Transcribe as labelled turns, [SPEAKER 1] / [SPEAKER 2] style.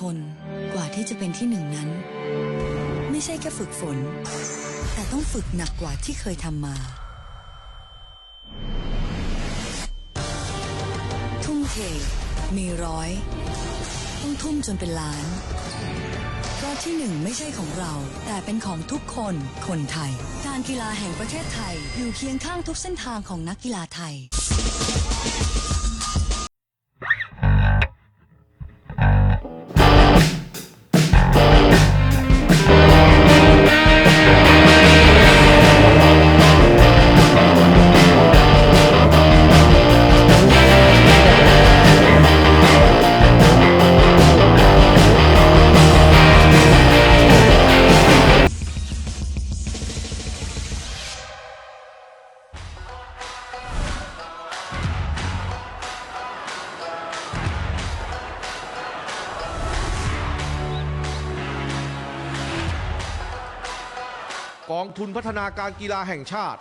[SPEAKER 1] คนกว่าที่จะเป็นที่หนึ่งนั้น ไม่ใช่แค่ฝึกฝน แต่ต้องฝึกหนักกว่าที่เคยทำมา ทุ่มเท มีร้อย ต้องทุ่มจนเป็นล้าน เพราะที่หนึ่งไม่ใช่ของเรา แต่เป็นของทุกคนคนไทย การกีฬาแห่งประเทศไทยอยู่เคียงข้างทุกเส้นทางของนักกีฬาไทย
[SPEAKER 2] กองทุนพัฒนาการกีฬาแห่งชาติ